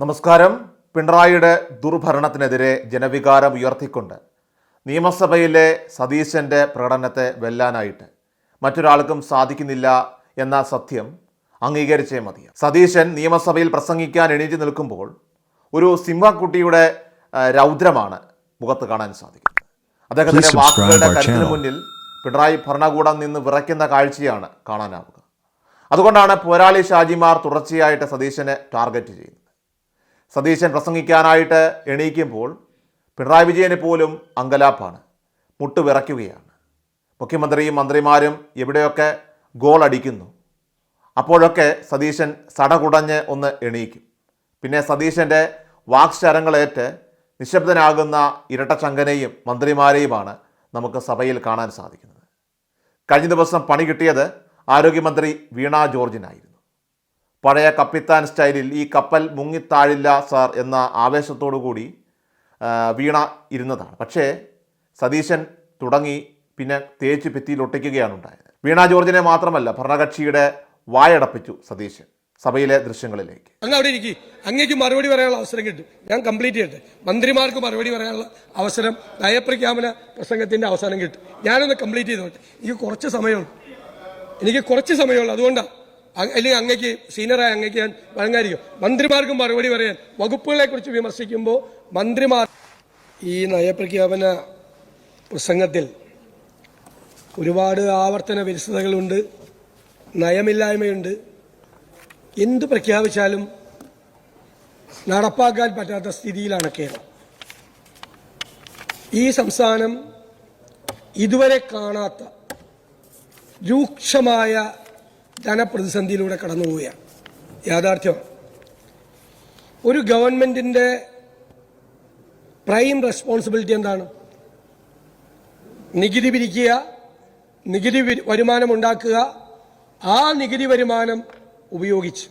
നമസ്കാരം. പിണറായിയുടെ ദുർഭരണത്തിനെതിരെ ജനവികാരം ഉയർത്തിക്കൊണ്ട് നിയമസഭയിലെ സതീശന്റെ പ്രകടനത്തെ വെല്ലാനായിട്ട് മറ്റൊരാൾക്കും സാധിക്കുന്നില്ല എന്ന സത്യം അംഗീകരിച്ചേ മതി. സതീശൻ നിയമസഭയിൽ പ്രസംഗിക്കാൻ എണീറ്റ് നിൽക്കുമ്പോൾ ഒരു സിംഹക്കുട്ടിയുടെ രൗദ്രമാണ് മുഖത്ത് കാണാൻ സാധിക്കും അദ്ദേഹത്തിന്റെ Please വാക്കുകളുടെ കരുത്തിന് മുന്നിൽ പിണറായി ഭരണകൂടം നിന്ന് വിറയ്ക്കുന്ന കാഴ്ചയാണ് കാണാനാവുക. അതുകൊണ്ടാണ് പോരാളി ഷാജിമാർ തുടർച്ചയായിട്ട് സതീശനെ ടാർഗറ്റ് ചെയ്യുന്നത്. സതീശൻ പ്രസംഗിക്കാനായിട്ട് എണീക്കുമ്പോൾ പിണറായി വിജയന് പോലും അങ്കലാപ്പാണ്. മുട്ടുവിറയ്ക്കുകയാണ്. മുഖ്യമന്ത്രിയും മന്ത്രിമാരും എവിടെയൊക്കെ ഗോൾ അടിക്കുന്നു അപ്പോഴൊക്കെ സതീശൻ സടകുടഞ്ഞ് ഒന്ന് എണീക്കും. പിന്നെ സതീശന്റെ വാക്ശരങ്ങളേറ്റ് നിശബ്ദനാകുന്ന ഇരട്ടച്ചങ്കനെയും മന്ത്രിമാരെയുമാണ് നമുക്ക് സഭയിൽ കാണാൻ സാധിക്കുന്നത്. കഴിഞ്ഞ ദിവസം പണി കിട്ടിയത് ആരോഗ്യമന്ത്രി വീണ ജോർജിനായിരുന്നു. പഴയ കപ്പിത്താൻ സ്റ്റൈലിൽ ഈ കപ്പൽ മുങ്ങിത്താഴില്ല സാർ എന്ന ആവേശത്തോടു കൂടി വീണ ഇരുന്നതാണ്. പക്ഷേ സതീശൻ തുടങ്ങി പിന്നെ തേച്ച് ഭിത്തിയിൽ ഒട്ടിക്കുകയാണ് ഉണ്ടായത്. വീണ ജോർജിനെ മാത്രമല്ല ഭരണകക്ഷിയുടെ വായടപ്പിച്ചു സതീശൻ സഭയിലെ ദൃശ്യങ്ങളിലേക്ക്. അങ്ങ് അവിടെ ഇരിക്കും. അങ്ങേക്ക് മറുപടി പറയാനുള്ള അവസരം കിട്ടും. ഞാൻ കംപ്ലീറ്റ് ചെയ്യട്ടെ. മന്ത്രിമാർക്ക് മറുപടി പറയാനുള്ള അവസരം നയപ്രഖ്യാപന പ്രസംഗത്തിന്റെ അവസാനം കിട്ടും. ഞാനൊന്ന് കംപ്ലീറ്റ് ചെയ്തോട്ടെ. എനിക്ക് കുറച്ച് സമയമുള്ളൂ എനിക്ക് കുറച്ച് സമയമുള്ളൂ. അതുകൊണ്ടാണ് അല്ലെങ്കിൽ അങ്ങേക്ക് സീനിയറായ അങ്ങേക്ക് ഞാൻ വഴങ്ങായിരിക്കും മന്ത്രിമാർക്ക് മറുപടി പറയാൻ വകുപ്പുകളെ കുറിച്ച് വിമർശിക്കുമ്പോൾ മന്ത്രിമാർ ഈ നയപ്രഖ്യാപന പ്രസംഗത്തിൽ ഒരുപാട് ആവർത്തന വിരസതകളുണ്ട് നയമില്ലായ്മയുണ്ട്. എന്ത് പ്രഖ്യാപിച്ചാലും നടപ്പാക്കാൻ പറ്റാത്ത സ്ഥിതിയിലാണ് കേരളം. ഈ സംസ്ഥാനം ഇതുവരെ കാണാത്ത രൂക്ഷമായ ധനപ്രതിസന്ധിയിലൂടെ കടന്നുപോവുകയാണ്. യാഥാർത്ഥ്യമാണ് ഒരു ഗവൺമെന്റിന്റെ പ്രൈം റെസ്പോൺസിബിലിറ്റി എന്താണ്? നികുതി പിരിക്കുക നികുതി വരുമാനം ഉണ്ടാക്കുക ആ നികുതി വരുമാനം ഉപയോഗിച്ച്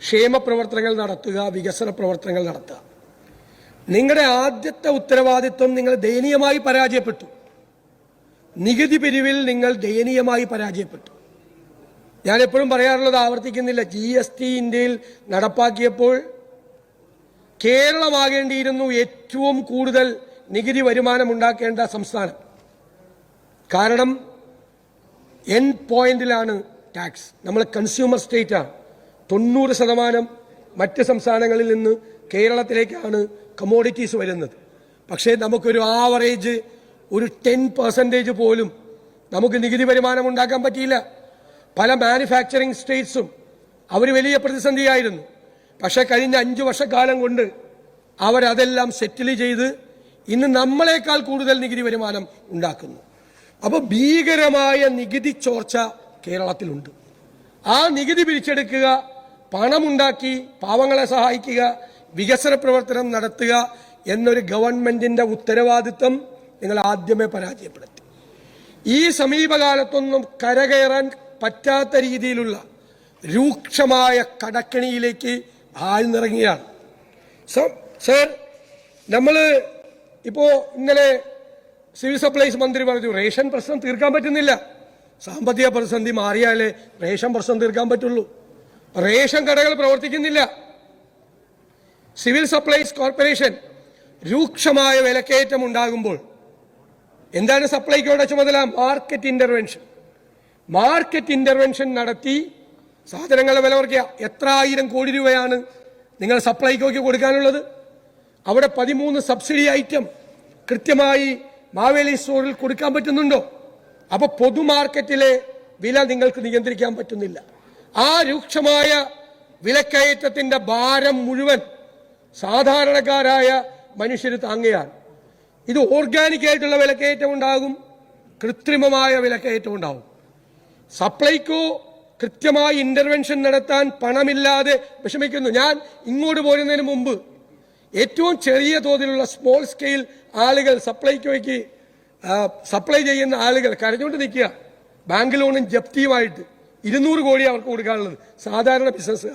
ക്ഷേമ പ്രവർത്തനങ്ങൾ നടത്തുക വികസന പ്രവർത്തനങ്ങൾ നടത്തുക. നിങ്ങളുടെ ആദ്യത്തെ ഉത്തരവാദിത്വം നിങ്ങൾ ദയനീയമായി പരാജയപ്പെട്ടു. നികുതി പിരിവിൽ നിങ്ങൾ ദയനീയമായി പരാജയപ്പെട്ടു. ഞാൻ എപ്പോഴും പറയാറുള്ളത് ആവർത്തിക്കുന്നില്ല. ജി എസ് ടി ഇന്ത്യയിൽ നടപ്പാക്കിയപ്പോൾ കേരളമാകേണ്ടിയിരുന്നു ഏറ്റവും കൂടുതൽ നികുതി വരുമാനം ഉണ്ടാക്കേണ്ട സംസ്ഥാനം. കാരണം എൻ പോയിന്റിലാണ് ടാക്സ് നമ്മൾ കൺസ്യൂമർ സ്റ്റേറ്റ് ആണ്. തൊണ്ണൂറ് ശതമാനം മറ്റ് സംസ്ഥാനങ്ങളിൽ നിന്ന് കേരളത്തിലേക്കാണ് കമോഡിറ്റീസ് വരുന്നത്. പക്ഷേ നമുക്കൊരു ആവറേജ് ഒരു ടെൻ പെർസെന്റേജ് പോലും നമുക്ക് നികുതി വരുമാനം ഉണ്ടാക്കാൻ പറ്റിയില്ല. പല മാനുഫാക്ചറിങ് സ്റ്റേറ്റ്സും അവർ വലിയ പ്രതിസന്ധിയായിരുന്നു. പക്ഷേ കഴിഞ്ഞ അഞ്ച് വർഷക്കാലം കൊണ്ട് അവരതെല്ലാം സെറ്റിൽ ചെയ്ത് ഇന്ന് നമ്മളെക്കാൾ കൂടുതൽ നികുതി വരുമാനം ഉണ്ടാക്കുന്നു. അപ്പോൾ ഭീകരമായ നികുതി ചോർച്ച കേരളത്തിലുണ്ട്. ആ നികുതി പിരിച്ചെടുക്കുക പണമുണ്ടാക്കി പാവങ്ങളെ സഹായിക്കുക വികസന പ്രവർത്തനം നടത്തുക എന്നൊരു ഗവൺമെന്റിന്റെ ഉത്തരവാദിത്വം നിങ്ങൾ ആദ്യമേ പരാജയപ്പെടുത്തി. ഈ സമീപകാലത്തൊന്നും കരകയറാൻ പറ്റാത്ത രീതിയിലുള്ള രൂക്ഷമായ കടക്കണിയിലേക്ക് ആഴ്ന്നിറങ്ങിയാണ്. സോ സർ നമ്മൾ ഇപ്പോൾ ഇന്നലെ സിവിൽ സപ്ലൈസ് മന്ത്രി പറഞ്ഞു റേഷൻ പ്രശ്നം തീർക്കാൻ പറ്റുന്നില്ല. സാമ്പത്തിക പ്രതിസന്ധി മാറിയാലേ റേഷൻ പ്രശ്നം തീർക്കാൻ പറ്റുള്ളൂ. റേഷൻ കടകൾ പ്രവർത്തിക്കുന്നില്ല. സിവിൽ സപ്ലൈസ് കോർപ്പറേഷൻ രൂക്ഷമായ വിലക്കയറ്റം ഉണ്ടാകുമ്പോൾ എന്താണ് സപ്ലൈക്കോടെ ചുമതല? Market intervention. മാർക്കറ്റ് ഇന്റർവെൻഷൻ നടത്തി സാധനങ്ങളുടെ വില കുറയ്ക്കുക എത്ര ആയിരം കോടി രൂപയാണ് നിങ്ങൾ സപ്ലൈകോയ്ക്ക് കൊടുക്കാനുള്ളത്. അവിടെ പതിമൂന്ന് സബ്സിഡി ഐറ്റം കൃത്യമായി മാവേലി സ്റ്റോറിൽ കൊടുക്കാൻ പറ്റുന്നുണ്ടോ? അപ്പൊ പൊതുമാർക്കറ്റിലെ വില നിങ്ങൾക്ക് നിയന്ത്രിക്കാൻ പറ്റുന്നില്ല. ആ രൂക്ഷമായ വിലക്കയറ്റത്തിന്റെ ഭാരം മുഴുവൻ സാധാരണക്കാരായ മനുഷ്യർ താങ്ങുകയാണ്. ഇത് ഓർഗാനിക് ആയിട്ടുള്ള വിലക്കയറ്റം ഉണ്ടാകും കൃത്രിമമായ വിലക്കയറ്റം ഉണ്ടാകും. സപ്ലൈകോ കൃത്യമായി ഇന്റർവെൻഷൻ നടത്താൻ പണമില്ലാതെ വിഷമിക്കുന്നു. ഞാൻ ഇങ്ങോട്ട് പോരുന്നതിന് മുമ്പ് ഏറ്റവും ചെറിയ തോതിലുള്ള സ്മോൾ സ്കെയിൽ ആളുകൾ സപ്ലൈകോയ്ക്ക് ആ, സപ്ലൈ ചെയ്യുന്ന ആളുകൾ കരഞ്ഞുകൊണ്ട് നിൽക്കുക. ബാങ്ക് ലോണും ജപ്തിയുമായിട്ട് ഇരുന്നൂറ് കോടി അവർക്ക് കൊടുക്കാനുള്ളത്. സാധാരണ ബിസിനസ്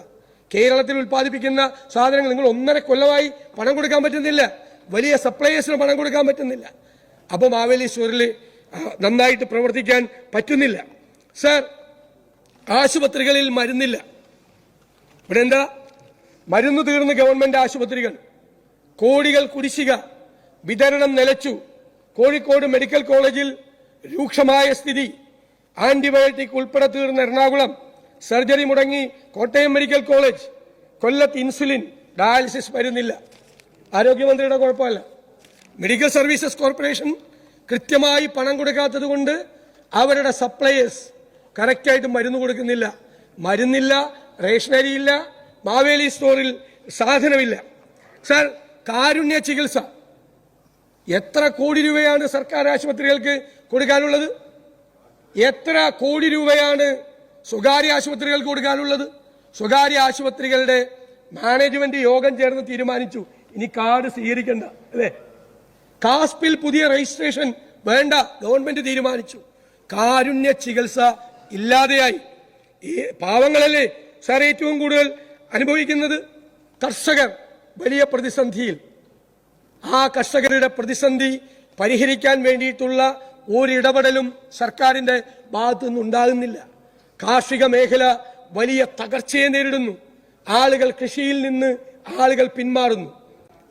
കേരളത്തിൽ ഉൽപ്പാദിപ്പിക്കുന്ന സാധനങ്ങൾ നിങ്ങൾ ഒന്നര കൊല്ലമായി പണം കൊടുക്കാൻ പറ്റുന്നില്ല. വലിയ സപ്ലൈയേഴ്സിന് പണം കൊടുക്കാൻ പറ്റുന്നില്ല. അപ്പോൾ മാവേലി സ്റ്റോറിൽ നന്നായിട്ട് പ്രവർത്തിക്കാൻ പറ്റുന്നില്ല. സർ ആശുപത്രികളിൽ മരുന്നില്ല. ഇവിടെ എന്താ മരുന്ന് തീർന്ന് ഗവൺമെന്റ് ആശുപത്രികൾ. കോടികൾ കുടിശ്ശിക. വിതരണം നിലച്ചു. കോഴിക്കോട് മെഡിക്കൽ കോളേജിൽ രൂക്ഷമായ സ്ഥിതി. ആന്റിബയോട്ടിക് ഉൾപ്പെടെ തീർന്ന എറണാകുളം. സർജറി മുടങ്ങി കോട്ടയം മെഡിക്കൽ കോളേജ്. കൊല്ലത്ത് ഇൻസുലിൻ ഡയാലിസിസ് മരുന്നില്ല ആരോഗ്യമന്ത്രിയുടെ കുഴപ്പമല്ല. മെഡിക്കൽ സർവീസസ് കോർപ്പറേഷൻ കൃത്യമായി പണം കൊടുക്കാത്തത് കൊണ്ട് അവരുടെ സപ്ലയേഴ്സ് കറക്റ്റായിട്ട് മരുന്ന് കൊടുക്കുന്നില്ല. മരുന്നില്ല റേഷനരിയില്ല മാവേലി സ്റ്റോറിൽ സാധനമില്ല. സാർ കാരുണ്യ ചികിത്സ. എത്ര കോടി രൂപയാണ് സർക്കാർ ആശുപത്രികൾക്ക് കൊടുക്കാനുള്ളത്? എത്ര കോടി രൂപയാണ് സ്വകാര്യ ആശുപത്രികൾക്ക് കൊടുക്കാനുള്ളത്? സ്വകാര്യ ആശുപത്രികളുടെ മാനേജ്മെന്റ് യോഗം ചേർന്ന് തീരുമാനിച്ചു. ഇനി കാർഡ് സ്വീകരിക്കണ്ട അല്ലേ? കാസ്പിൽ പുതിയ രജിസ്ട്രേഷൻ വേണ്ട. ഗവൺമെന്റ് തീരുമാനിച്ചു. കാരുണ്യ ചികിത്സ ഇല്ലാതെയായി. ഈ പാവങ്ങളല്ലേ സാർ ഏറ്റവും കൂടുതൽ അനുഭവിക്കുന്നത്? കർഷകർ വലിയ പ്രതിസന്ധിയിൽ. ആ കർഷകരുടെ പ്രതിസന്ധി പരിഹരിക്കാൻ വേണ്ടിയിട്ടുള്ള ഒരിടപെടലും സർക്കാരിന്റെ ഭാഗത്തു നിന്നുണ്ടാകുന്നില്ല കാർഷിക മേഖല വലിയ തകർച്ചയെ നേരിടുന്നു. ആളുകൾ കൃഷിയിൽ നിന്ന് ആളുകൾ പിന്മാറുന്നു.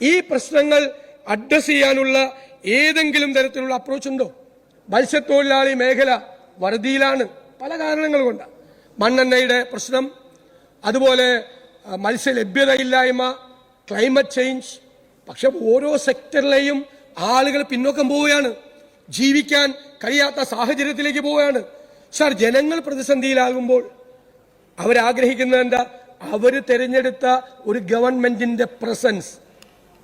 ഈ പ്രശ്നങ്ങൾ അഡ്രസ് ചെയ്യാനുള്ള ഏതെങ്കിലും തരത്തിലുള്ള അപ്രോച്ച് ഉണ്ടോ? മത്സ്യത്തൊഴിലാളി മേഖല വറുതിയിലാണ്. പല കാരണങ്ങൾ കൊണ്ട്. മണ്ണെണ്ണയുടെ പ്രശ്നം അതുപോലെ മത്സ്യ ലഭ്യതയില്ലായ്മ ക്ലൈമറ്റ് ചേഞ്ച് പക്ഷെ ഓരോ സെക്ടറിലെയും ആളുകൾ പിന്നോക്കം പോവുകയാണ്. ജീവിക്കാൻ കഴിയാത്ത സാഹചര്യത്തിലേക്ക് പോവുകയാണ്. സാർ ജനങ്ങൾ പ്രതിസന്ധിയിലാകുമ്പോൾ അവരാഗ്രഹിക്കുന്നത് എന്താ? അവർ തെരഞ്ഞെടുത്ത ഒരു ഗവൺമെന്റിന്റെ പ്രസൻസ്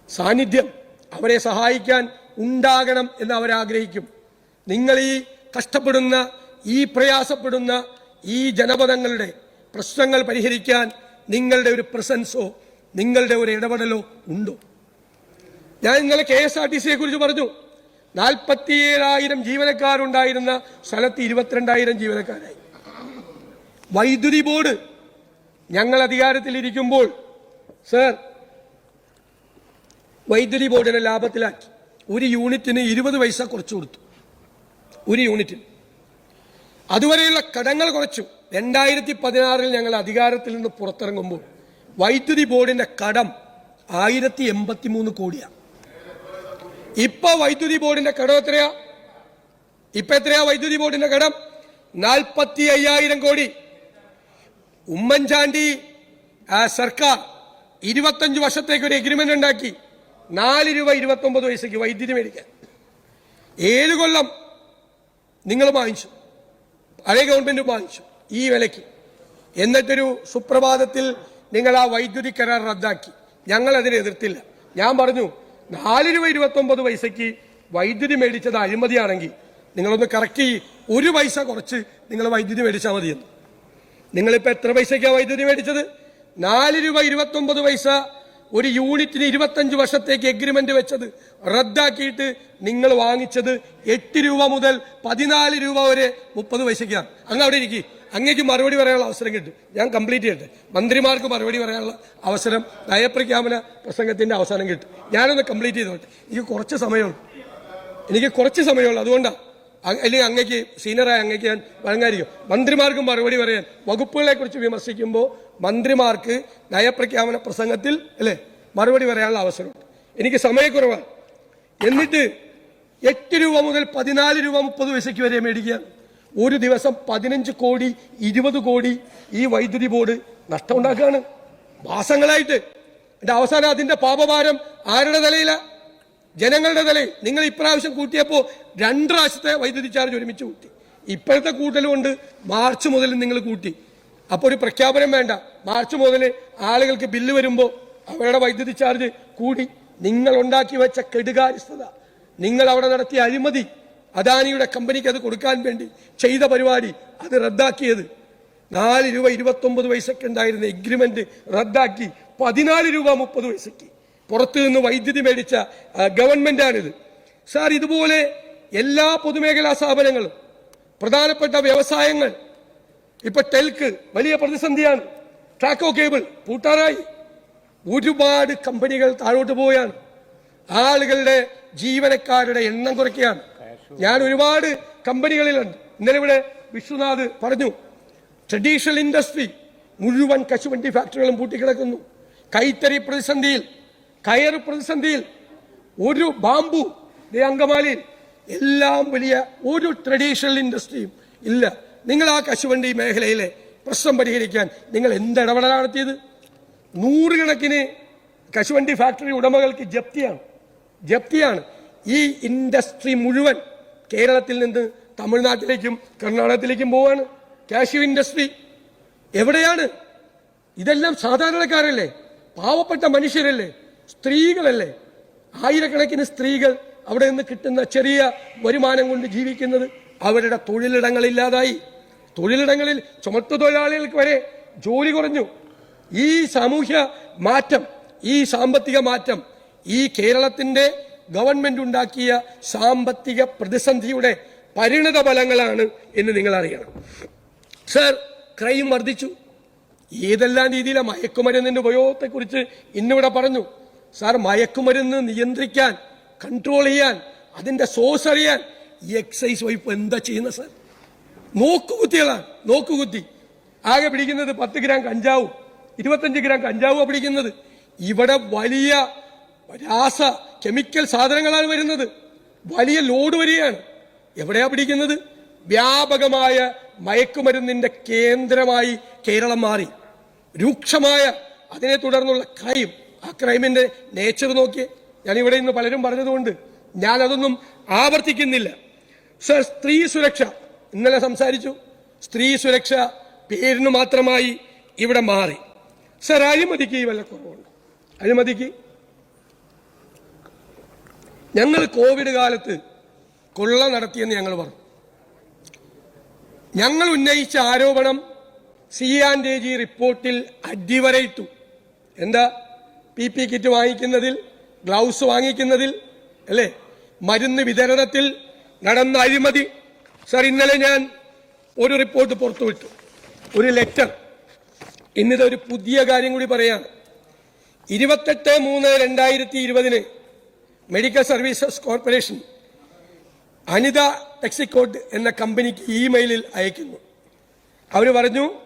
സാന്നിധ്യം അവരെ സഹായിക്കാൻ ഉണ്ടാകണം എന്ന് അവരാഗ്രഹിക്കും. നിങ്ങൾ ഈ കഷ്ടപ്പെടുന്ന ഈ പ്രയാസപ്പെടുന്ന ഈ ജനപദങ്ങളുടെ പ്രശ്നങ്ങൾ പരിഹരിക്കാൻ നിങ്ങളുടെ ഒരു പ്രസൻസോ നിങ്ങളുടെ ഒരു ഇടപെടലോ ഉണ്ടോ? ഞാൻ ഇന്നലെ കെ എസ് ആർ ടി സിയെ കുറിച്ച് പറഞ്ഞു. നാൽപ്പത്തിയേഴായിരം ജീവനക്കാരുണ്ടായിരുന്ന സ്ഥലത്ത് ഇരുപത്തിരണ്ടായിരം ജീവനക്കാരായി. വൈദ്യുതി ബോർഡ് ഞങ്ങൾ അധികാരത്തിലിരിക്കുമ്പോൾ സർ വൈദ്യുതി ബോർഡിനെ ലാഭത്തിലാക്കി. ഒരു യൂണിറ്റിന് ഇരുപത് പൈസ കുറച്ചു കൊടുത്തു. ഒരു യൂണിറ്റിന്. അതുവരെയുള്ള കടങ്ങൾ കുറച്ചു. രണ്ടായിരത്തി പതിനാറിൽ ഞങ്ങൾ അധികാരത്തിൽ നിന്ന് പുറത്തിറങ്ങുമ്പോൾ വൈദ്യുതി ബോർഡിന്റെ കടം ആയിരത്തി എൺപത്തി മൂന്ന് കോടിയാണ് ഇപ്പൊ വൈദ്യുതി ബോർഡിന്റെ കടം എത്രയാ? ഇപ്പൊ എത്രയാ വൈദ്യുതി ബോർഡിന്റെ കടം? നാൽപ്പത്തി അയ്യായിരം കോടി. ഉമ്മൻചാണ്ടി സർക്കാർ ഇരുപത്തഞ്ച് വർഷത്തേക്ക് ഒരു എഗ്രിമെന്റ് ഉണ്ടാക്കി. നാല് രൂപ ഇരുപത്തി ഒമ്പത് വയസ്സേക്ക് വൈദ്യുതി മേടിക്കാൻ. ഏഴ് കൊല്ലം നിങ്ങൾ വാങ്ങിച്ചു. പഴയ ഗവൺമെന്റ് വാങ്ങിച്ചു ഈ വിലയ്ക്ക്. എന്നിട്ടൊരു സുപ്രഭാതത്തിൽ നിങ്ങൾ ആ വൈദ്യുതി കരാർ റദ്ദാക്കി. ഞങ്ങൾ അതിനെ എതിർത്തില്ല. ഞാൻ പറഞ്ഞു നാല് രൂപ ഇരുപത്തി ഒമ്പത് പൈസയ്ക്ക് വൈദ്യുതി മേടിച്ചത് അഴിമതിയാണെങ്കിൽ നിങ്ങളൊന്ന് കറക്റ്റ് ഒരു പൈസ കുറച്ച് നിങ്ങൾ വൈദ്യുതി മേടിച്ചാൽ മതിയെന്ന്. നിങ്ങളിപ്പോ എത്ര പൈസയ്ക്കാണ് വൈദ്യുതി മേടിച്ചത്? നാല് രൂപ ഇരുപത്തി ഒമ്പത് പൈസ ഒരു യൂണിറ്റിന് ഇരുപത്തഞ്ച് വർഷത്തേക്ക് എഗ്രിമെന്റ് വെച്ചത് റദ്ദാക്കിയിട്ട് നിങ്ങൾ വാങ്ങിച്ചത് എട്ട് രൂപ മുതൽ പതിനാല് രൂപ വരെ മുപ്പത് പൈസയ്ക്കാണ്. അങ്ങ് അവിടെ ഇരിക്കും. അങ്ങേക്ക് മറുപടി പറയാനുള്ള അവസരം കിട്ടും. ഞാൻ കംപ്ലീറ്റ് ചെയ്യട്ടെ. മന്ത്രിമാർക്ക് മറുപടി പറയാനുള്ള അവസരം നയപ്രഖ്യാപന പ്രസംഗത്തിന്റെ അവസാനം കിട്ടും. ഞാനൊന്ന് കംപ്ലീറ്റ് ചെയ്തോട്ടെ. എനിക്ക് കുറച്ച് സമയമുള്ളൂ എനിക്ക് കുറച്ച് സമയമുള്ളൂ അതുകൊണ്ടാണ് അല്ലെങ്കിൽ അങ്ങേക്ക് സീനിയറായ അങ്ങേക്ക് ഞാൻ വഴങ്ങായിരിക്കും മന്ത്രിമാർക്കും മറുപടി പറയാൻ വകുപ്പുകളെ കുറിച്ച് വിമർശിക്കുമ്പോൾ മന്ത്രിമാർക്ക് നയപ്രഖ്യാപന പ്രസംഗത്തിൽ അല്ലേ മറുപടി പറയാനുള്ള അവസരമുണ്ട്. എനിക്ക് സമയക്കുറവാണ്. എന്നിട്ട് എട്ട് രൂപ മുതൽ പതിനാല് രൂപ മുപ്പത് പൈസയ്ക്ക് വരെ മേടിക്കുകയാണ്. ഒരു ദിവസം പതിനഞ്ച് കോടി ഇരുപത് കോടി ഈ വൈദ്യുതി ബോർഡ് നഷ്ടമുണ്ടാക്കുകയാണ്. മാസങ്ങളായിട്ട്. എന്റെ അവസാനം അതിന്റെ പാപഭാരം ആരുടെ തലയില? ജനങ്ങളുടെ തലയിൽ. നിങ്ങൾ ഇപ്രാവശ്യം കൂട്ടിയപ്പോൾ രണ്ട് പ്രാവശ്യത്തെ വൈദ്യുതി ചാർജ് ഒരുമിച്ച് കൂട്ടി. ഇപ്പോഴത്തെ കൂട്ടൽ കൊണ്ട് മാർച്ച് മുതൽ നിങ്ങൾ കൂട്ടി. അപ്പോൾ ഒരു പ്രഖ്യാപനം വേണ്ട. മാർച്ച് മുതൽ ആളുകൾക്ക് ബില്ല് വരുമ്പോൾ അവരുടെ വൈദ്യുതി ചാർജ് കൂടി. നിങ്ങൾ ഉണ്ടാക്കി വെച്ച കെടുകാര്യസ്ഥത. നിങ്ങൾ അവിടെ നടത്തിയ അഴിമതി അദാനിയുടെ കമ്പനിക്ക് അത് കൊടുക്കാൻ വേണ്ടി ചെയ്ത പരിപാടി അത് റദ്ദാക്കിയത്. നാല് രൂപ ഇരുപത്തൊമ്പത് പൈസക്ക് ഉണ്ടായിരുന്ന എഗ്രിമെന്റ് റദ്ദാക്കി. പതിനാല് രൂപ മുപ്പത് പൈസക്ക്. പുറത്തു നിന്ന് വൈദ്യുതി മേടിച്ച ഗവൺമെന്റാണിത് സാർ ഇതുപോലെ എല്ലാ പൊതുമേഖലാ സ്ഥാപനങ്ങളും പ്രധാനപ്പെട്ട വ്യവസായങ്ങൾ ഇപ്പൊ ടെൽക്ക് വലിയ പ്രതിസന്ധിയാണ്. ട്രാക്കോ കേബിൾ പൂട്ടാറായി. ഒരുപാട് കമ്പനികൾ താഴോട്ട് പോവുകയാണ്. ആളുകളുടെ ജീവനക്കാരുടെ എണ്ണം കുറയ്ക്കുകയാണ്. ഞാൻ ഒരുപാട് കമ്പനികളിലുണ്ട്. ഇന്നലെ ഇവിടെ വിശ്വനാഥ് പറഞ്ഞു ട്രഡീഷണൽ ഇൻഡസ്ട്രി മുഴുവൻ കശുവണ്ടി ഫാക്ടറികളും പൂട്ടിക്കിടക്കുന്നു. കൈത്തറി പ്രതിസന്ധിയിൽ കയർ പ്രതിസന്ധിയിൽ ഒരു ബാമ്പു അങ്കമാലിയിൽ എല്ലാം വലിയ ഒരു ട്രഡീഷണൽ ഇൻഡസ്ട്രിയും ഇല്ല. നിങ്ങൾ ആ കശുവണ്ടി മേഖലയിലെ പ്രശ്നം പരിഹരിക്കാൻ നിങ്ങൾ എന്ത് ഇടപെടൽ നടത്തിയത്? നൂറുകണക്കിന് കശുവണ്ടി ഫാക്ടറി ഉടമകൾക്ക് ജപ്തിയാണ്. ജപ്തിയാണ്. ഈ ഇൻഡസ്ട്രി മുഴുവൻ കേരളത്തിൽ നിന്ന് തമിഴ്നാട്ടിലേക്കും കർണാടകത്തിലേക്കും പോവാണ്. Cashew industry. എവിടെയാണ്? ഇതെല്ലാം സാധാരണക്കാരല്ലേ? പാവപ്പെട്ട മനുഷ്യരല്ലേ? സ്ത്രീകളല്ലേ? ആയിരക്കണക്കിന് സ്ത്രീകൾ അവിടെ നിന്ന് കിട്ടുന്ന ചെറിയ വരുമാനം കൊണ്ട് ജീവിക്കുന്നത് അവരുടെ തൊഴിലിടങ്ങളില്ലാതായി. തൊഴിലിടങ്ങളിൽ ചുമട്ടു തൊഴിലാളികൾക്ക് വരെ ജോലി കുറഞ്ഞു. ഈ സാമൂഹ്യ മാറ്റം ഈ സാമ്പത്തിക മാറ്റം ഈ കേരളത്തിന്റെ ഗവൺമെന്റ് ഉണ്ടാക്കിയ സാമ്പത്തിക പ്രതിസന്ധിയുടെ പരിണിത ഫലങ്ങളാണ് എന്ന് നിങ്ങൾ അറിയണം. സർ ക്രൈം വർദ്ധിച്ചു. ഏതെല്ലാം രീതിയിലെ മയക്കുമരുന്നിന്റെ ഉപയോഗത്തെക്കുറിച്ച് ഇന്നിവിടെ പറഞ്ഞു? സാർ മയക്കുമരുന്ന് നിയന്ത്രിക്കാൻ കൺട്രോൾ ചെയ്യാൻ അതിന്റെ സോഴ്സ് അറിയാൻ ഈ എക്സൈസ് വകുപ്പ് എന്താ ചെയ്യുന്നത് സാർ? നോക്കുകുത്തികളാണ് നോക്കുകുത്തി. ആകെ പിടിക്കുന്നത് പത്ത് ഗ്രാം കഞ്ചാവും ഇരുപത്തഞ്ച് ഗ്രാം കഞ്ചാവും പിടിക്കുന്നത്. ഇവിടെ വലിയ രാസ കെമിക്കൽ സാധനങ്ങളാണ് വരുന്നത്. വലിയ ലോഡ് വരികയാണ്. എവിടെയാ പിടിക്കുന്നത്? വ്യാപകമായ മയക്കുമരുന്നിന്റെ കേന്ദ്രമായി കേരളം മാറി. രൂക്ഷമായ അതിനെ തുടർന്നുള്ള ക്രൈം. ആ ക്രൈമിന്റെ നേച്ചർ നോക്കിയേ. ഞാൻ ഇവിടെ ഇന്ന് പലരും പറഞ്ഞതുകൊണ്ട് ഞാൻ അതൊന്നും ആവർത്തിക്കുന്നില്ല. സർ സ്ത്രീ സുരക്ഷ. ഇന്നലെ സംസാരിച്ചു. സ്ത്രീ സുരക്ഷ പേരിന് മാത്രമായി ഇവിടെ മാറി. സർ അഴിമതിക്ക് വല്ല കുറവുണ്ട്? അഴിമതിക്ക്? ഞങ്ങൾ കോവിഡ് കാലത്ത് കൊള്ള നടത്തിയെന്ന് ഞങ്ങൾ പറഞ്ഞു. ഞങ്ങൾ ഉന്നയിച്ച ആരോപണം സി ആൻഡ് ജി റിപ്പോർട്ടിൽ അടിവരയിട്ടു. എന്താ? പി പി കിറ്റ് വാങ്ങിക്കുന്നതിൽ ഗ്ലൗസ് വാങ്ങിക്കുന്നതിൽ അല്ലേ? മരുന്ന് വിതരണത്തിൽ നടന്ന അഴിമതി സർ ഇന്നലെ ഞാൻ ഒരു റിപ്പോർട്ട് പുറത്തുവിട്ടു. ഒരു ലെറ്റർ. ഇന്നിത് ഒരു പുതിയ കാര്യം കൂടി പറയാം. ഇരുപത്തെട്ട് മൂന്ന് രണ്ടായിരത്തി ഇരുപതിന് മെഡിക്കൽ സർവീസസ് കോർപ്പറേഷൻ അനിത ടെക്സിക്കോട്ട് എന്ന കമ്പനിക്ക് ഇമെയിലിൽ അയക്കുന്നു. അവർ പറഞ്ഞു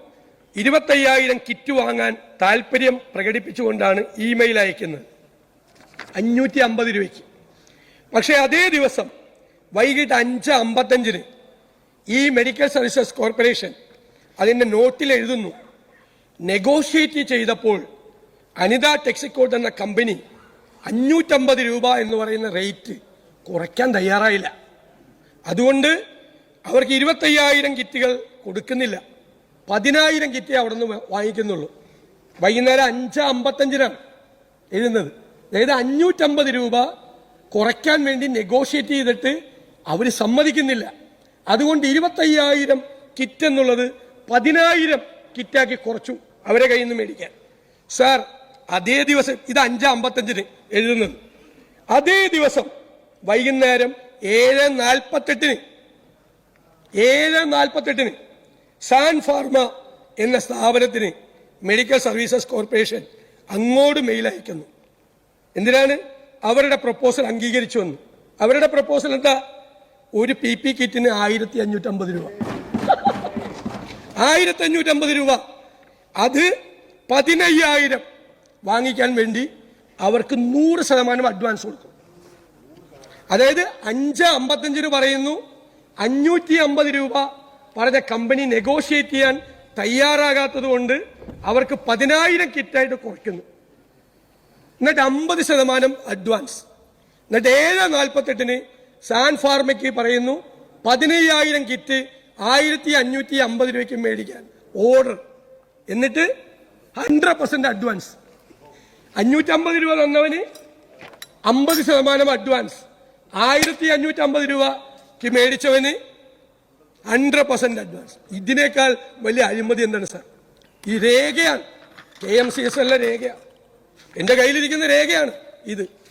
ഇരുപത്തയ്യായിരം കിറ്റ് വാങ്ങാൻ താല്പര്യം പ്രകടിപ്പിച്ചുകൊണ്ടാണ് ഇമെയിൽ അയക്കുന്നത്. അഞ്ഞൂറ്റി അമ്പത് രൂപയ്ക്ക്. പക്ഷേ അതേ ദിവസം വൈകിട്ട് അഞ്ച് അമ്പത്തഞ്ചിന് ഈ മെഡിക്കൽ സർവീസസ് കോർപ്പറേഷൻ അതിന്റെ നോട്ടിൽ എഴുതുന്നു നെഗോഷിയേറ്റ് ചെയ്തപ്പോൾ അനിത ടെക്സിക്കോട്ട് എന്ന കമ്പനി അഞ്ഞൂറ്റമ്പത് രൂപ എന്ന് പറയുന്ന റേറ്റ് കുറയ്ക്കാൻ തയ്യാറായില്ല. അതുകൊണ്ട് അവർക്ക് ഇരുപത്തയ്യായിരം കിറ്റുകൾ കൊടുക്കുന്നില്ല. പതിനായിരം കിറ്റേ അവിടെ നിന്ന് വാങ്ങിക്കുന്നുള്ളൂ. വൈകുന്നേരം അഞ്ച് അമ്പത്തഞ്ചിനാണ് എഴുതുന്നത്. അതായത് അഞ്ഞൂറ്റമ്പത് രൂപ കുറയ്ക്കാൻ വേണ്ടി നെഗോഷിയേറ്റ് ചെയ്തിട്ട് അവർ സമ്മതിക്കുന്നില്ല. അതുകൊണ്ട് ഇരുപത്തയ്യായിരം കിറ്റ് എന്നുള്ളത് പതിനായിരം കിറ്റാക്കി കുറച്ചു അവരെ കയ്യിൽ നിന്ന് മേടിക്കാൻ. സാർ അതേ ദിവസം ഇത് അഞ്ച് അമ്പത്തഞ്ചിന് എഴുതുന്നത്. അതേ ദിവസം വൈകുന്നേരം ഏഴ് നാൽപ്പത്തെട്ടിന് ഏഴ് നാൽപ്പത്തെട്ടിന് സാൻ ഫാർമ എന്ന സ്ഥാപനത്തിന് മെഡിക്കൽ സർവീസസ് കോർപ്പറേഷൻ അങ്ങോട്ട് മെയിൽ അയക്കുന്നു. എന്തിനാണ്? അവരുടെ പ്രപ്പോസൽ അംഗീകരിച്ചു വന്നു. അവരുടെ പ്രപ്പോസൽ എന്താ? ഒരു പി പി കിറ്റിന് ആയിരത്തി അഞ്ഞൂറ്റമ്പത് രൂപ. ആയിരത്തി അഞ്ഞൂറ്റമ്പത് രൂപ. അത് പതിനയ്യായിരം വാങ്ങിക്കാൻ വേണ്ടി അവർക്ക് നൂറ് ശതമാനം അഡ്വാൻസ് കൊടുക്കും. അതായത് അഞ്ച് അമ്പത്തഞ്ചിന് പറയുന്നു അഞ്ഞൂറ്റി അമ്പത് രൂപ പറഞ്ഞ കമ്പനി നെഗോഷിയേറ്റ് ചെയ്യാൻ തയ്യാറാകാത്തത് കൊണ്ട് അവർക്ക് പതിനായിരം കിറ്റായിട്ട് കുറയ്ക്കുന്നു. എന്നിട്ട് അമ്പത് ശതമാനം അഡ്വാൻസ് എന്നിട്ട് ഏഴ് നാൽപ്പത്തെട്ടിന് സാൻ ഫാർമയ്ക്ക് പറയുന്നു പതിനയ്യായിരം കിറ്റ് ആയിരത്തി അഞ്ഞൂറ്റി അമ്പത് രൂപയ്ക്ക് മേടിക്കാൻ. ഓർഡർ എന്നിട്ട് ഹൺഡ്രഡ് പെർസെന്റ് അഡ്വാൻസ് അഞ്ഞൂറ്റമ്പത് രൂപ തന്നവന് അമ്പത് ശതമാനം അഡ്വാൻസ് ആയിരത്തി അഞ്ഞൂറ്റി അമ്പത് രൂപക്ക് മേടിച്ചവന് ഹൺഡ്രഡ് പെർസെന്റ് അഡ്വാൻസ് ഇതിനേക്കാൾ വലിയ അഴിമതി എന്താണ് സാർ? ഈ രേഖയാണ്. കെ എം സി എസ് എല്ലാം രേഖയാണ്. എന്റെ കയ്യിലിരിക്കുന്ന രേഖയാണ് ഇത്.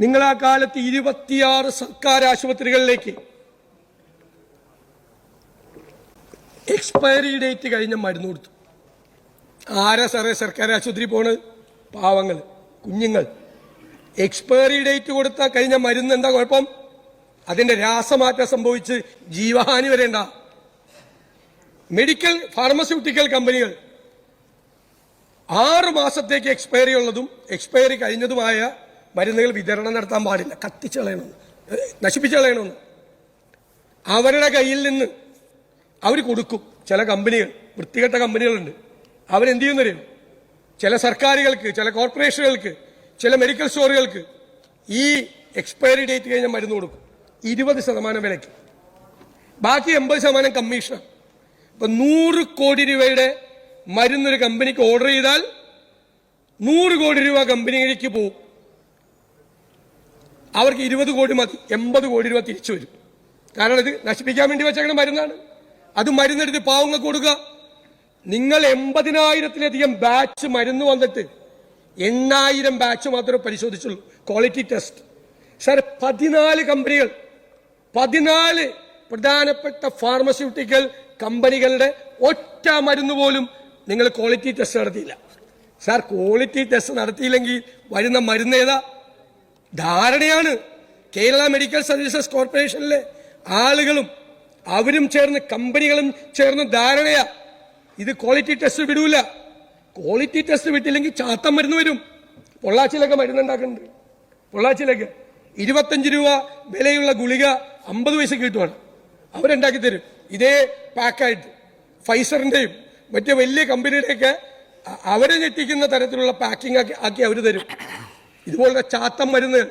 നിങ്ങൾ ആ കാലത്ത് ഇരുപത്തിയാറ് സർക്കാർ ആശുപത്രികളിലേക്ക് എക്സ്പയറി ഡേറ്റ് കഴിഞ്ഞ മരുന്ന് കൊടുത്തു. ആരാ സാറേ സർക്കാർ ആശുപത്രി പോണത്? പാവങ്ങൾ കുഞ്ഞുങ്ങൾ. എക്സ്പയറി ഡേറ്റ് കൊടുത്ത കഴിഞ്ഞ മരുന്ന് എന്താ കുഴപ്പം? അതിന്റെ രാസമാറ്റം സംഭവിച്ച് ജീവഹാനി വരേണ്ട. മെഡിക്കൽ ഫാർമസ്യൂട്ടിക്കൽ കമ്പനികൾ ആറ് മാസത്തേക്ക് എക്സ്പയറി ഉള്ളതും എക്സ്പയറി കഴിഞ്ഞതുമായ മരുന്നുകൾ വിതരണം നടത്താൻ പാടില്ല. കത്തിച്ചു കളയണമെന്ന് നശിപ്പിച്ചു കളയണമെന്ന് അവരുടെ കയ്യിൽ നിന്ന് അവർ കൊടുക്കും. ചില കമ്പനികൾ വൃത്തികെട്ട കമ്പനികളുണ്ട്. അവരെന്ത് ചെയ്യുന്നറിയും? ചില സർക്കാരുകൾക്ക് ചില കോർപ്പറേഷനുകൾക്ക് ചില മെഡിക്കൽ സ്റ്റോറുകൾക്ക് ഈ എക്സ്പയറി ഡേറ്റ് കഴിഞ്ഞ മരുന്ന് കൊടുക്കും. ഇരുപത് ശതമാനം വിലയ്ക്ക്. ബാക്കി എൺപത് ശതമാനം കമ്മീഷൻ ഇപ്പൊ നൂറ് കോടി രൂപയുടെ മരുന്നൊരു കമ്പനിക്ക് ഓർഡർ ചെയ്താൽ നൂറ് കോടി രൂപ കമ്പനിയിലേക്ക് പോകും. അവർക്ക് ഇരുപത് കോടി മതി എൺപത് കോടി രൂപ തിരിച്ചു വരും. കാരണം ഇത് നശിപ്പിക്കാൻ വേണ്ടി വെച്ചേക്കുന്ന മരുന്നാണ്. അത് മരുന്നെടുത്ത് പാവങ്ങൾക്ക് കൊടുക്കുക. നിങ്ങൾ എൺപതിനായിരത്തിലധികം ബാച്ച് മരുന്ന് വന്നിട്ട് എണ്ണായിരം ബാച്ച് മാത്രമേ പരിശോധിച്ചുള്ളൂ. Quality test. സാർ പതിനാല് കമ്പനികൾ പതിനാല് പ്രധാനപ്പെട്ട ഫാർമസ്യൂട്ടിക്കൽ കമ്പനികളുടെ ഒറ്റ മരുന്ന് പോലും നിങ്ങൾ ക്വാളിറ്റി ടെസ്റ്റ് നടത്തിയില്ല. സാർ ക്വാളിറ്റി ടെസ്റ്റ് നടത്തിയില്ലെങ്കിൽ വരുന്ന മരുന്ന് ഏതാ? ധാരണയാണ് കേരള മെഡിക്കൽ സർവീസസ് കോർപ്പറേഷനിലെ ആളുകളും അവരും ചേർന്ന് കമ്പനികളും ചേർന്ന് ധാരണയാ. ഇത് ക്വാളിറ്റി ടെസ്റ്റ് വിടൂല. ക്വാളിറ്റി ടെസ്റ്റ് വിട്ടില്ലെങ്കിൽ ചാത്തം മരുന്ന് വരും. പൊള്ളാച്ചിയിലൊക്കെ മരുന്നുണ്ടാക്കുന്നുണ്ട്. പൊള്ളാച്ചിയിലൊക്കെ ഇരുപത്തഞ്ച് രൂപ വിലയുള്ള ഗുളിക അമ്പത് പൈസ കിട്ടുവാണ്. അവരുണ്ടാക്കി തരും. ഇതേ പാക്കായിട്ട്. ഫൈസറിന്റെയും മറ്റേ വലിയ കമ്പനിയുടെയൊക്കെ അവരെ ഞെട്ടിക്കുന്ന തരത്തിലുള്ള പാക്കിംഗ് ആക്കി ആക്കി അവർ തരും. ഇതുപോലത്തെ ചാത്തം മരുന്ന്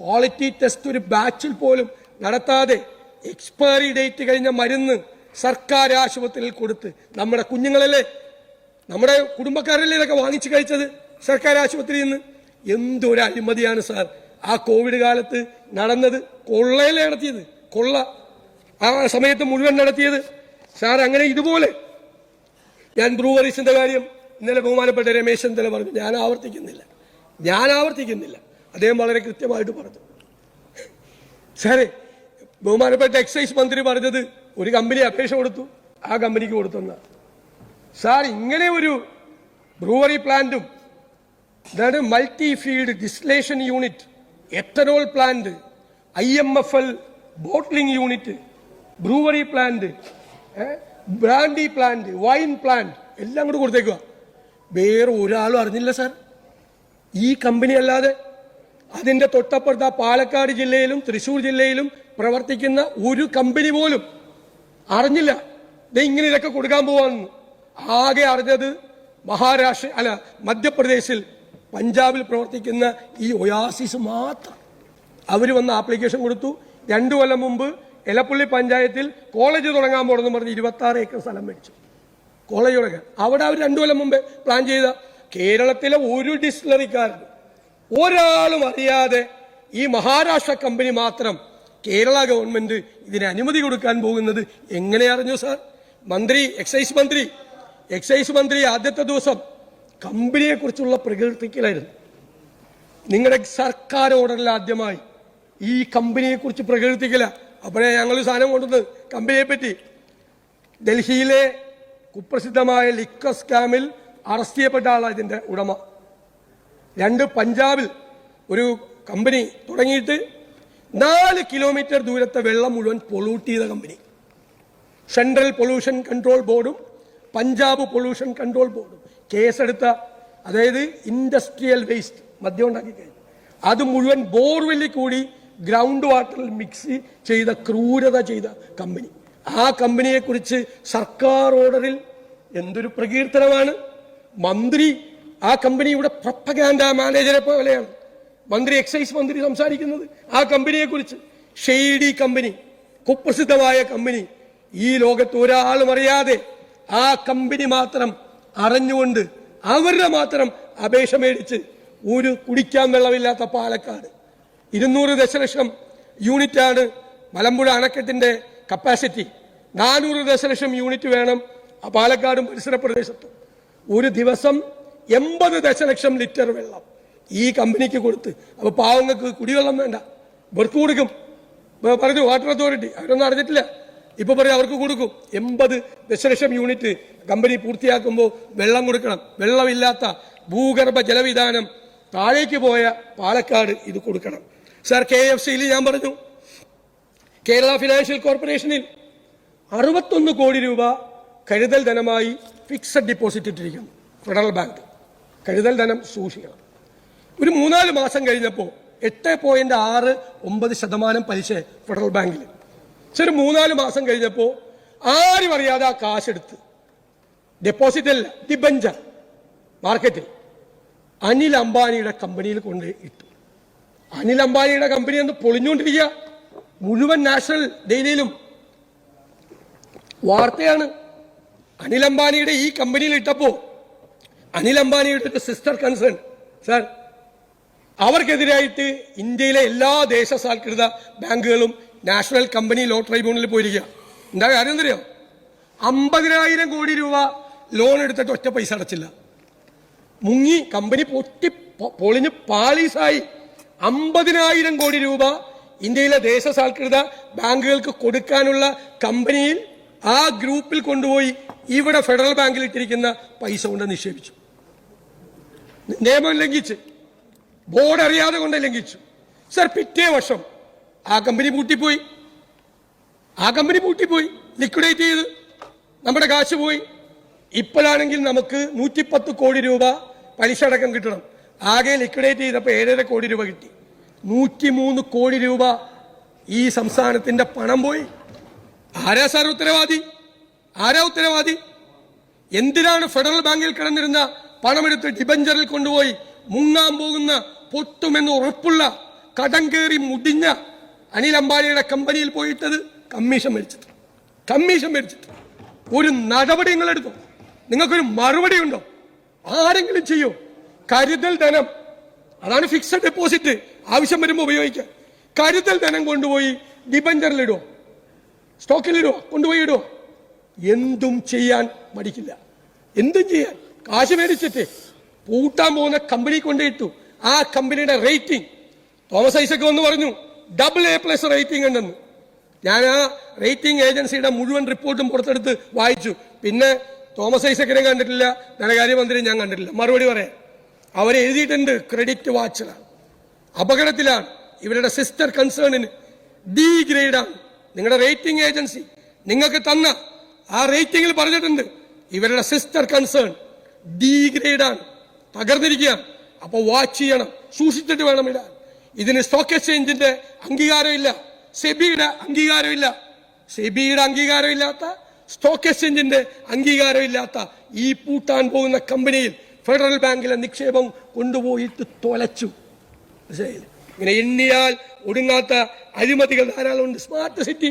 ക്വാളിറ്റി ടെസ്റ്റ് ഒരു ബാച്ചിൽ പോലും നടത്താതെ എക്സ്പയറി ഡേറ്റ് കഴിഞ്ഞ മരുന്ന് സർക്കാർ ആശുപത്രിയിൽ കൊടുത്ത് നമ്മുടെ കുഞ്ഞുങ്ങളല്ലേ? നമ്മുടെ കുടുംബക്കാരല്ലേ ഇതൊക്കെ വാങ്ങിച്ചു കഴിച്ചത് സർക്കാർ ആശുപത്രിയിൽ നിന്ന്? എന്തൊരു അഴിമതിയാണ് സാർ. ആ കോവിഡ് കാലത്ത് നടന്നത് കൊള്ളയിലെ നടത്തിയത്? കൊള്ള. ആ സമയത്ത് മുഴുവൻ നടത്തിയത്. സാർ അങ്ങനെ ഇതുപോലെ ഞാൻ ബ്രൂവറീസിന്റെ കാര്യം ഇന്നലെ ബഹുമാനപ്പെട്ട രമേശ് ചെന്നിത്തല പറഞ്ഞു. ഞാൻ ആവർത്തിക്കുന്നില്ല. ഞാൻ ആവർത്തിക്കുന്നില്ല. അദ്ദേഹം വളരെ കൃത്യമായിട്ട് പറഞ്ഞു. സാറേ ബഹുമാനപ്പെട്ട എക്സൈസ് മന്ത്രി പറഞ്ഞത് ഒരു കമ്പനി അപേക്ഷ കൊടുത്തു. ആ കമ്പനിക്ക് കൊടുത്തെന്ന സാർ ഇങ്ങനെ ഒരു ബ്രൂവറി പ്ലാന്റും അതാണ് multi field distillation unit ethanol plant I M F L bottling unit brewery plant brandy plant wine plant എല്ലാം കൂടെ കൊടുത്തേക്കുക വേറെ ഒരാളും അറിഞ്ഞില്ല സാർ. ഈ കമ്പനി അല്ലാതെ അതിന്റെ തൊട്ടപ്പുറത്ത് പാലക്കാട് ജില്ലയിലും തൃശൂർ ജില്ലയിലും പ്രവർത്തിക്കുന്ന ഒരു കമ്പനി പോലും അറിഞ്ഞില്ല. ഇങ്ങനെ ഇതൊക്കെ കൊടുക്കാൻ പോവാന്ന് ആകെ അറിഞ്ഞത് മഹാരാഷ്ട്ര അല്ല മധ്യപ്രദേശിൽ പഞ്ചാബിൽ പ്രവർത്തിക്കുന്ന ഈ ഒയാസിസ് മാത്രം. അവർ വന്ന് ആപ്ലിക്കേഷൻ കൊടുത്തു. രണ്ടു കൊല്ലം മുമ്പ് എലപ്പള്ളി പഞ്ചായത്തിൽ കോളേജ് തുടങ്ങാൻ പോകണമെന്ന് പറഞ്ഞ് ഇരുപത്തി ഏക്കർ സ്ഥലം മേടിച്ചു. കോളേജ് തുടങ്ങാൻ. അവിടെ അവർ രണ്ടു കൊല്ലം മുമ്പേ പ്ലാൻ ചെയ്ത കേരളത്തിലെ ഒരു ഡിസ്റ്റിലറിക്കാരൻ ഒരാളും അറിയാതെ ഈ മഹാരാഷ്ട്ര കമ്പനി മാത്രം കേരള ഗവൺമെന്റ് ഇതിന് അനുമതി കൊടുക്കാൻ പോകുന്നത് എങ്ങനെ അറിഞ്ഞു സാർ മന്ത്രി എക്സൈസ് മന്ത്രി എക്സൈസ് മന്ത്രി ആദ്യത്തെ ദിവസം കമ്പനിയെ കുറിച്ചുള്ള പ്രകീർത്തിക്കലായിരുന്നു. നിങ്ങളുടെ സർക്കാർ ഓർഡറിൽ ആദ്യമായി ഈ കമ്പനിയെ കുറിച്ച് പ്രകീർത്തിക്കില്ല അപ്പോഴേ ഞങ്ങൾ സാധനം കൊണ്ടുവന്ന് കമ്പനിയെ പറ്റി. ഡൽഹിയിലെ കുപ്രസിദ്ധമായ ലിക്കർ സ്കാമിൽ അറസ്റ്റ് ചെയ്യപ്പെട്ട ആളാണ് ഇതിന്റെ ഉടമ. രണ്ട് പഞ്ചാബിൽ ഒരു കമ്പനി തുടങ്ങിയിട്ട് നാല് കിലോമീറ്റർ ദൂരത്തെ വെള്ളം മുഴുവൻ പൊള്യൂട്ട് ചെയ്ത കമ്പനി. സെൻട്രൽ പൊല്യൂഷൻ കൺട്രോൾ ബോർഡും പഞ്ചാബ് പൊല്യൂഷൻ കൺട്രോൾ ബോർഡും കേസെടുത്ത അതായത് ഇൻഡസ്ട്രിയൽ വേസ്റ്റ് മദ്യം ഉണ്ടാക്കി കഴിഞ്ഞു. അത് മുഴുവൻ ബോർവെല്ലിൽ കൂടി ഗ്രൗണ്ട് വാട്ടറിൽ മിക്സ് ചെയ്ത ക്രൂരത ചെയ്ത കമ്പനി. ആ കമ്പനിയെക്കുറിച്ച് സർക്കാർ ഓർഡറിൽ എന്തൊരു പ്രകീർത്തനമാണ്? മന്ത്രി ആ കമ്പനിയുടെ പ്രപ്പഗാൻഡ മാനേജറെ പോലെയാണ്. മന്ത്രി എക്സൈസ് മന്ത്രി സംസാരിക്കുന്നത് ആ കമ്പനിയെ കുറിച്ച് ഷെയ്ഡി കമ്പനി കുപ്രസിദ്ധമായ കമ്പനി. ഈ ലോകത്ത് ഒരാളും അറിയാതെ ആ കമ്പനി മാത്രം അറിഞ്ഞുകൊണ്ട് അവരുടെ മാത്രം അപേക്ഷ മേടിച്ച് ഒരു കുടിക്കാൻ വെള്ളമില്ലാത്ത പാലക്കാട്. ഇരുന്നൂറ് ദശലക്ഷം യൂണിറ്റാണ് മലമ്പുഴ അണക്കെട്ടിന്റെ കപ്പാസിറ്റി നാനൂറ് ദശലക്ഷം യൂണിറ്റ് വേണം പാലക്കാടും പരിസര പ്രദേശത്തും ഒരു ദിവസം എൺപത് ദശലക്ഷം ലിറ്റർ വെള്ളം ഈ കമ്പനിക്ക് കൊടുത്ത്. അപ്പൊ പാവങ്ങൾക്ക് കുടിവെള്ളം വേണ്ട. ഇവർക്ക് കൊടുക്കും. പറഞ്ഞു വാട്ടർ അതോറിറ്റി അവരൊന്നും അറിഞ്ഞിട്ടില്ല. ഇപ്പോൾ പറയും അവർക്ക് കൊടുക്കും. എൺപത് ദശലക്ഷം യൂണിറ്റ് കമ്പനി പൂർത്തിയാക്കുമ്പോൾ വെള്ളം കൊടുക്കണം. വെള്ളമില്ലാത്ത ഭൂഗർഭ ജലവിധാനം താഴേക്ക് പോയ പാലക്കാട് ഇത് കൊടുക്കണം. സാർ കെ എഫ് സിയിൽ ഞാൻ പറഞ്ഞു. കേരള ഫിനാൻഷ്യൽ കോർപ്പറേഷനിൽ അറുപത്തൊന്ന് കോടി രൂപ കരുതൽ ധനമായി ഫിക്സഡ് ഡിപ്പോസിറ്റ് ഇട്ടിരിക്കുന്നു. ഫെഡറൽ ബാങ്ക് കരുതൽ ധനം സൂക്ഷിക്കണം. ഒരു മൂന്നാൽ മാസം കഴിഞ്ഞപ്പോൾ എട്ട് പോയിന്റ് ആറ് ഒമ്പത് ശതമാനം പലിശ ഫെഡറൽ ബാങ്കിൽ പക്ഷെ ഒരു മൂന്നാൽ മാസം കഴിഞ്ഞപ്പോൾ ആരും അറിയാതെ ആ കാശെടുത്ത് ഡെപ്പോസിറ്റ് അല്ല ഡിബഞ്ചർ മാർക്കറ്റിൽ അനിൽ അംബാനിയുടെ കമ്പനിയിൽ കൊണ്ട് ഇട്ടു. അനിൽ അംബാനിയുടെ കമ്പനി ഒന്ന് പൊളിഞ്ഞുകൊണ്ടിരിക്കുക. മുഴുവൻ നാഷണൽ ഡെയിലിയിലും വാർത്തയാണ്. അനിൽ അംബാനിയുടെ ഈ കമ്പനിയിൽ ഇട്ടപ്പോ അനിൽ അംബാനിയുടെ ഒരു സിസ്റ്റർ കൺസേൺ സാർ അവർക്കെതിരായിട്ട് ഇന്ത്യയിലെ എല്ലാ ദേശസാൽകൃത ബാങ്കുകളും നാഷണൽ കമ്പനി ലോ ട്രൈബ്യൂണലിൽ പോയിരിക്കുക എന്താ കാര്യം എന്തറിയോ അമ്പതിനായിരം കോടി രൂപ ലോൺ എടുത്തിട്ട് ഒറ്റ പൈസ അടച്ചില്ല. മുങ്ങി കമ്പനി പൊട്ടി പൊളിഞ്ഞ് പാളീസായി. അമ്പതിനായിരം കോടി രൂപ ഇന്ത്യയിലെ ദേശസാൽകൃത ബാങ്കുകൾക്ക് കൊടുക്കാനുള്ള കമ്പനിയിൽ ആ ഗ്രൂപ്പിൽ കൊണ്ടുപോയി ഇവിടെ ഫെഡറൽ ബാങ്കിൽ ഇട്ടിരിക്കുന്ന പൈസ കൊണ്ട് നിക്ഷേപിച്ചു. നിയമം ലംഘിച്ച്. ബോർഡ് അറിയാതെ കൊണ്ട് ലംഘിച്ചു. സർ പിറ്റേ വർഷം ആ കമ്പനി പൂട്ടിപ്പോയി. ആ കമ്പനി പൂട്ടിപ്പോയി. ലിക്വിഡേറ്റ് ചെയ്ത്. നമ്മുടെ കാശ് പോയി. ഇപ്പോഴാണെങ്കിൽ നമുക്ക് നൂറ്റിപ്പത്ത് കോടി രൂപ പലിശ അടക്കം കിട്ടണം. ആകെ ലിക്വിഡേറ്റ് ചെയ്തപ്പോൾ ഏഴര കോടി രൂപ കിട്ടി. നൂറ്റിമൂന്ന് കോടി രൂപ ഈ സംസ്ഥാനത്തിന്റെ പണം പോയി. ആരാ സാർ ഉത്തരവാദി? ആരാ ഉത്തരവാദി? എന്തിനാണ് ഫെഡറൽ ബാങ്കിൽ കിടന്നിരുന്ന പണമെടുത്ത് ഡിബഞ്ചറിൽ കൊണ്ടുപോയി മുങ്ങാൻ പോകുന്ന പൊട്ടുമെന്ന് ഉറപ്പുള്ള കടം കയറി മുടിഞ്ഞ അനിൽ അംബാനിയുടെ കമ്പനിയിൽ പോയിട്ടത് കമ്മീഷൻ മേടിച്ചിട്ട് കമ്മീഷൻ മേടിച്ചിട്ട് ഒരു നടപടി നിങ്ങൾ എടുത്തോ നിങ്ങൾക്കൊരു മറുപടി ഉണ്ടോ? ആരെങ്കിലും ചെയ്യോ. കരുതൽ ധനം. അതാണ് ഫിക്സഡ് ഡെപ്പോസിറ്റ് ആവശ്യം വരുമ്പോൾ ഉപയോഗിക്കുക. കരുതൽ ധനം കൊണ്ടുപോയി ഡിബഞ്ചറിലിടുവോ സ്റ്റോക്കിലിടുവോ കൊണ്ടുപോയി ഇടുവോ? എന്തും ചെയ്യാൻ മടിക്കില്ല. എന്തും ചെയ്യാൻ. കാശ് മേടിച്ചിട്ട് പൂട്ടാൻ പോകുന്ന കമ്പനി കൊണ്ടിട്ടു ആ കമ്പനിയുടെ റേറ്റിംഗ് തോമസ് ഐസക് വന്ന് പറഞ്ഞു ഡബിൾ എ പ്ലസ് റേറ്റിംഗ് ഉണ്ടെന്ന്. ഞാൻ ആ റേറ്റിംഗ് ഏജൻസിയുടെ മുഴുവൻ റിപ്പോർട്ടും പുറത്തെടുത്ത് വായിച്ചു. പിന്നെ തോമസ് ഐസക്കിനെ കണ്ടിട്ടില്ല ധനകാര്യമന്ത്രി ഞാൻ കണ്ടിട്ടില്ല. മറുപടി പറയാം. അവരെഴുതിയിട്ടുണ്ട് ക്രെഡിറ്റ് വാച്ചിലാണ് അപകടത്തിലാണ്. ഇവരുടെ സിസ്റ്റർ കൺസേണിന് ഡി ഗ്രേഡാണ് നിങ്ങളുടെ റേറ്റിംഗ് ഏജൻസി നിങ്ങൾക്ക് തന്ന ആ റേറ്റിംഗിൽ പറഞ്ഞിട്ടുണ്ട്. ഇവരുടെ സിസ്റ്റർ കൺസേൺ ഡീഗ്രേഡാണ് തകർന്നിരിക്കുകയാണ്. അപ്പോൾ വാച്ച് ചെയ്യണം. സൂക്ഷിച്ചിട്ട് വേണം ഇടാൻ. ഇതിന് സ്റ്റോക്ക് എക്സ്ചേഞ്ചിന്റെ അംഗീകാരമില്ല. സെബിയുടെ അംഗീകാരമില്ല. സെബിയുടെ അംഗീകാരമില്ലാത്ത സ്റ്റോക്ക് എക്സ്ചേഞ്ചിന്റെ അംഗീകാരമില്ലാത്ത ഈ പൂട്ടാൻ പോകുന്ന കമ്പനിയിൽ ഫെഡറൽ ബാങ്കിലെ നിക്ഷേപം കൊണ്ടുപോയിട്ട് തൊലച്ചു? ഇങ്ങനെ എണ്ണിയാൽ ഒടുങ്ങാത്ത അഴിമതികൾ ധാരാളം ഉണ്ട് സ്മാർട്ട് സിറ്റി